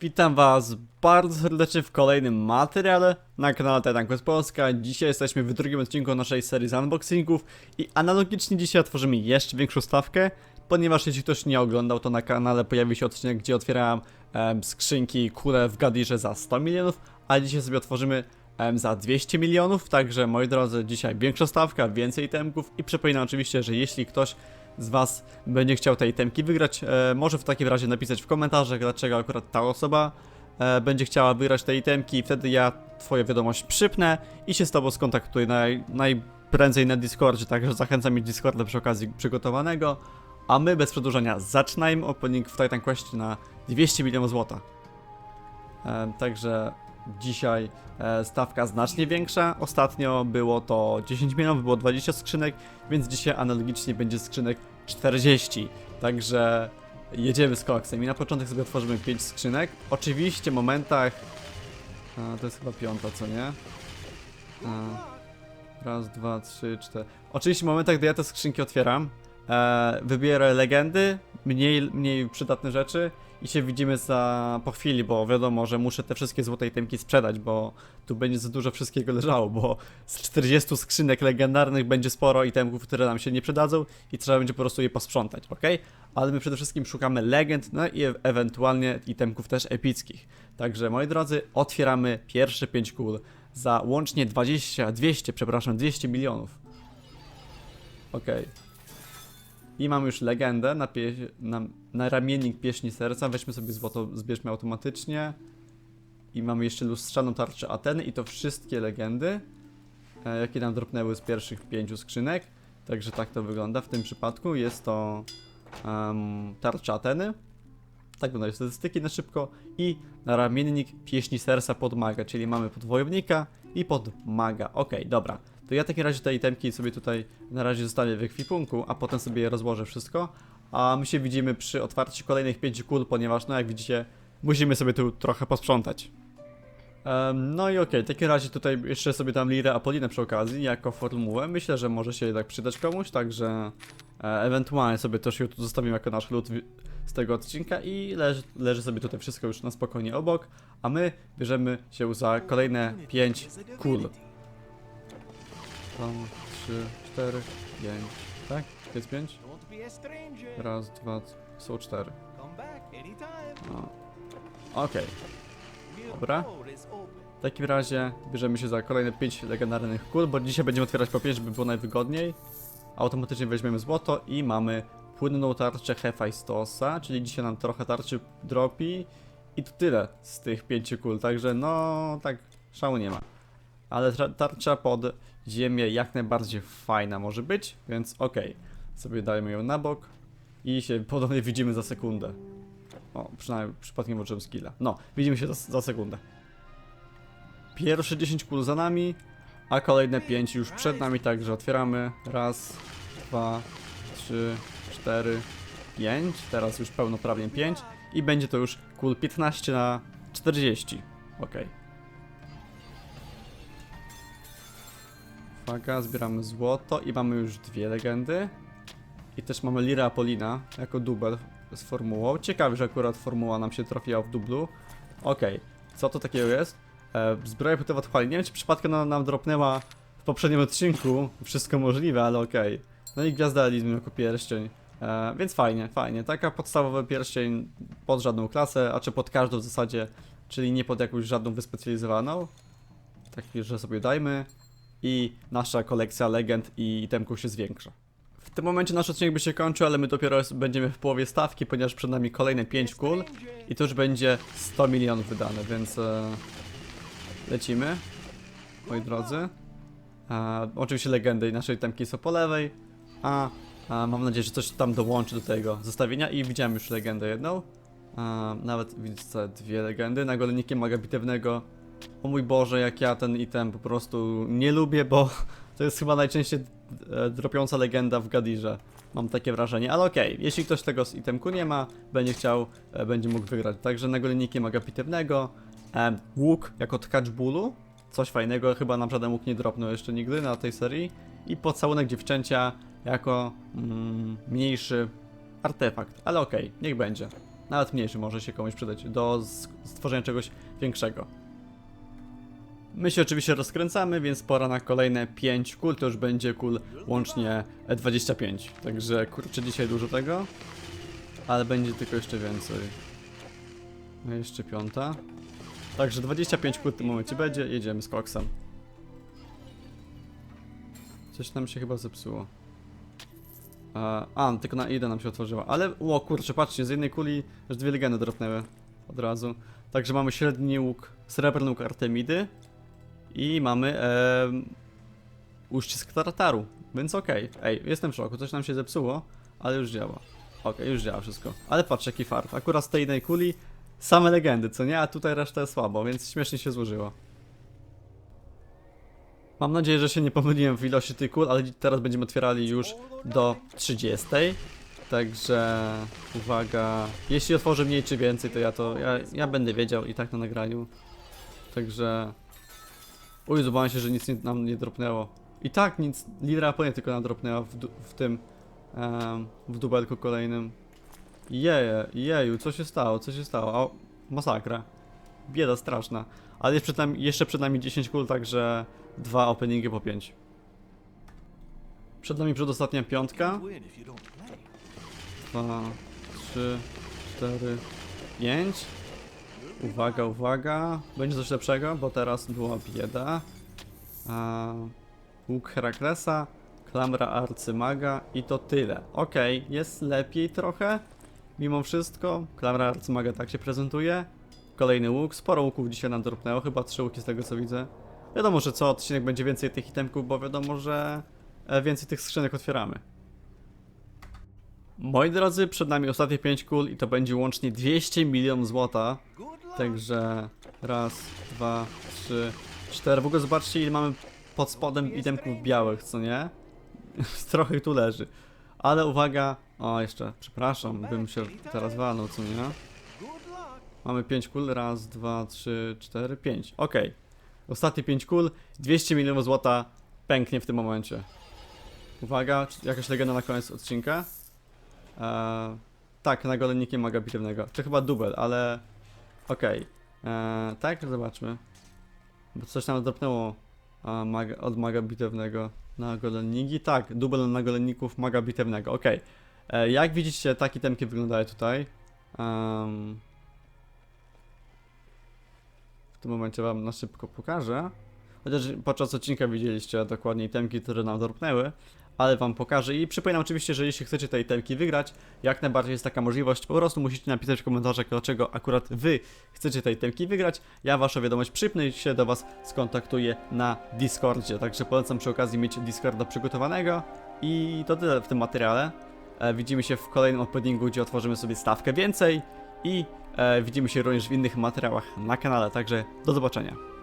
Witam was bardzo serdecznie w kolejnym materiale na kanale Titan Quest Polska. Dzisiaj jesteśmy w drugim odcinku naszej serii z unboxingów i analogicznie dzisiaj otworzymy jeszcze większą stawkę, ponieważ jeśli ktoś nie oglądał, to na kanale pojawi się odcinek, gdzie otwierałem em, skrzynki kule w Gadirze za 100 milionów, a dzisiaj sobie otworzymy em, za 200 milionów, także moi drodzy, dzisiaj większa stawka, więcej temków i przypominam oczywiście, że jeśli ktoś z Was będzie chciał te itemki wygrać, e, może w takim razie napisać w komentarzach, dlaczego akurat ta osoba e, będzie chciała wygrać te itemki. I wtedy ja Twoją wiadomość przypnę i się z Tobą skontaktuję naj, najprędzej na Discordzie, także zachęcam mi Discorda przy okazji przygotowanego, a my bez przedłużenia zaczynajmy opening w Titan Quest na 200 milionów złota. E, także dzisiaj e, stawka znacznie większa. Ostatnio było to 10 milionów, było 20 skrzynek, więc dzisiaj analogicznie będzie skrzynek 40. Także jedziemy z koksem i na początek sobie otworzymy 5 skrzynek. Oczywiście w momentach. A, to jest chyba piąta, co nie? A, raz, dwa, trzy, cztery. Oczywiście w momentach, gdy ja te skrzynki otwieram, e, wybierę legendy, mniej, mniej przydatne rzeczy i się widzimy za po chwili, bo wiadomo, że muszę te wszystkie złote itemki sprzedać, bo tu będzie za dużo wszystkiego leżało, bo z 40 skrzynek legendarnych będzie sporo itemków, które nam się nie przydadzą i trzeba będzie po prostu je posprzątać, ok? Ale my przede wszystkim szukamy legend, no i ewentualnie itemków też epickich. Także moi drodzy, otwieramy pierwsze 5 kul za łącznie 20, 200, przepraszam, 200 milionów. Okej. I mamy już legendę na, na, na ramiennik pieśni serca. Weźmy sobie złoto, zbierzmy automatycznie. I mamy jeszcze lustrzaną tarczę Ateny i to wszystkie legendy, e, jakie nam dropnęły z pierwszych pięciu skrzynek. Także tak to wygląda. W tym przypadku jest to em, tarcza Ateny. Tak wyglądają statystyki na szybko. I na ramiennik pieśni serca pod maga, czyli mamy pod wojownika i pod maga. Okej, dobra. To ja w takim razie te itemki sobie tutaj na razie zostawię w ekwipunku, a potem sobie je rozłożę wszystko. A my się widzimy przy otwarciu kolejnych pięciu kul, ponieważ no jak widzicie, musimy sobie tu trochę posprzątać. Em, no i okej, w takim razie tutaj jeszcze sobie tam Lirę Apolinę przy okazji, jako formułę. Myślę, że może się jednak przydać komuś, także e, ewentualnie sobie też ją tu zostawimy jako nasz lód z tego odcinka i leży, leży sobie tutaj wszystko już na spokojnie obok, a my bierzemy się za kolejne 5 kul. 2, 3, 4, 5, tak? Jest 5? Don't be a stranger. Raz, dwa, są 4. Come back anytime. No. Okej, Your Dobra. w takim razie bierzemy się za kolejne 5 legendarnych kul, bo dzisiaj będziemy otwierać po 5, żeby było najwygodniej. Automatycznie weźmiemy złoto i mamy płynną tarczę Hefajstosa, czyli dzisiaj nam trochę tarczy dropi. I to tyle z tych 5 kul, także no tak szału nie ma. Ale tarcza pod ziemię jak najbardziej fajna może być, więc okej. Sobie dajmy ją na bok i się podobnie widzimy za sekundę. O, przynajmniej przypadkiem włączyłem skilla. No, widzimy się za, za sekundę. Pierwsze 10 kul za nami, a kolejne 5 już przed nami, także otwieramy. Raz, dwa, trzy, cztery, pięć. Teraz już pełnoprawnie 5 i będzie to już kul 15 na 40. Okej. Uwaga, zbieramy złoto i mamy już dwie legendy. I też mamy Lira Apolina jako dubel z formułą. Ciekawe, że akurat formuła nam się trafiła w dublu. Okej, co to takiego jest? E, zbroja płytowa odpali. Nie wiem, czy przypadkiem nam, nam dropnęła w poprzednim odcinku. Wszystko możliwe, ale okej. No i gwiazda Elizmy jako pierścień. E, więc fajnie, fajnie. Taka podstawowy pierścień pod żadną klasę, a czy pod każdą w zasadzie, czyli nie pod jakąś żadną wyspecjalizowaną. Taki, że sobie dajmy. I nasza kolekcja legend i itemków się zwiększa. W tym momencie nasz odcinek by się kończył, ale my dopiero będziemy w połowie stawki, ponieważ przed nami kolejne 5 kul i to już będzie 100 milionów wydane, więc e, lecimy, moi drodzy. E, oczywiście legendy i nasze itemki są po lewej, a, a mam nadzieję, że coś tam dołączy do tego zestawienia i widziałem już legendę jedną. E, nawet widzę dwie legendy, na golenikiem maga bitewnego. O mój Boże, jak ja ten item po prostu nie lubię, bo to jest chyba najczęściej e, dropiąca legenda w Gadirze. Mam takie wrażenie, ale okej, jeśli ktoś tego z itemku nie ma, będzie chciał, e, będzie mógł wygrać. Także na golenikiem maga bitewnego, e, łuk jako tkacz bólu, coś fajnego, chyba nam żaden łuk nie dropnął jeszcze nigdy na tej serii. I pocałunek dziewczęcia jako mm, mniejszy artefakt, ale okej, niech będzie. nawet mniejszy może się komuś przydać do stworzenia czegoś większego. My się oczywiście rozkręcamy, więc pora na kolejne 5 kul, to już będzie kul łącznie e, 25. Także kurczę dzisiaj dużo tego, ale będzie tylko jeszcze więcej. No jeszcze piąta. Także 25 kul w tym momencie będzie, jedziemy z koksem. Coś nam się chyba zepsuło. E, A, tylko na jeden nam się otworzyła. Ale, o kurczę, patrzcie, z jednej kuli już dwie legendy dropnęły od razu. Także mamy średni łuk, srebrny łuk Artemidy i mamy e, uścisk Tartaru, więc okej. Ej, jestem w szoku, coś nam się zepsuło, ale już działa. Okej, już działa wszystko. Ale patrz, jaki fart. Akurat z tej jednej kuli same legendy, co nie? A tutaj reszta jest słabo, więc śmiesznie się złożyło. Mam nadzieję, że się nie pomyliłem w ilości tych kul, ale teraz będziemy otwierali już do 30. Także uwaga. Jeśli otworzę mniej czy więcej, to ja to. Ja, ja będę wiedział i tak na nagraniu. Także. Uj, zobaczyłem się, że nic nie, nam nie dropnęło. I tak nic, lidera płynie tylko nam dropnęła w, w tym, um, w dubelku kolejnym. Jeje, jeju, co się stało, co się stało? O, masakra. Bieda straszna. Ale jest przed nami, jeszcze przed nami 10 kul, także dwa openingi po 5. Przed nami przedostatnia piątka. 2, 3, 4, 5. Uwaga, uwaga. Będzie coś lepszego, bo teraz była bieda. A, łuk Heraklesa, klamra arcymaga i to tyle. Okej, jest lepiej trochę. Mimo wszystko, klamra arcymaga tak się prezentuje. Kolejny łuk, sporo łuków dzisiaj nam dropnęło, chyba trzy łuki z tego co widzę. Wiadomo, że co odcinek będzie więcej tych itemków, bo wiadomo, że e, więcej tych skrzynek otwieramy. Moi drodzy, przed nami ostatnie 5 kul i to będzie łącznie 200 milionów złota. Także raz, dwa, trzy, cztery. W ogóle zobaczcie ile mamy pod spodem itemków białych, co nie? Trochę tu leży. Ale uwaga, o jeszcze, przepraszam, bym się teraz walnął, co nie? Mamy 5 kul, raz, dwa, trzy, cztery, pięć. Okej. Ostatnie 5 kul, 200 milionów złota pęknie w tym momencie. Uwaga, jakaś legenda na koniec odcinka? Eee, tak, na golennikiem maga bitewnego. Czy chyba dubel, ale... Okej. Eee, tak, zobaczmy. Bo coś nam dropnęło a, maga, od maga bitewnego na golenniki. Tak, dubel na golenników maga bitewnego, okej. Eee, jak widzicie, takie temki wyglądają tutaj. Em, w tym momencie wam na szybko pokażę. Chociaż podczas odcinka widzieliście dokładnie temki, które nam dropnęły, ale wam pokażę i przypominam oczywiście, że jeśli chcecie tej temki wygrać, jak najbardziej jest taka możliwość, po prostu musicie napisać w komentarzach, dlaczego akurat wy chcecie tej temki wygrać. Ja waszą wiadomość przypnę i się do was skontaktuję na Discordzie, także polecam przy okazji mieć Discorda przygotowanego i to tyle w tym materiale. E, widzimy się w kolejnym openingu, gdzie otworzymy sobie stawkę więcej i e, widzimy się również w innych materiałach na kanale, także do zobaczenia.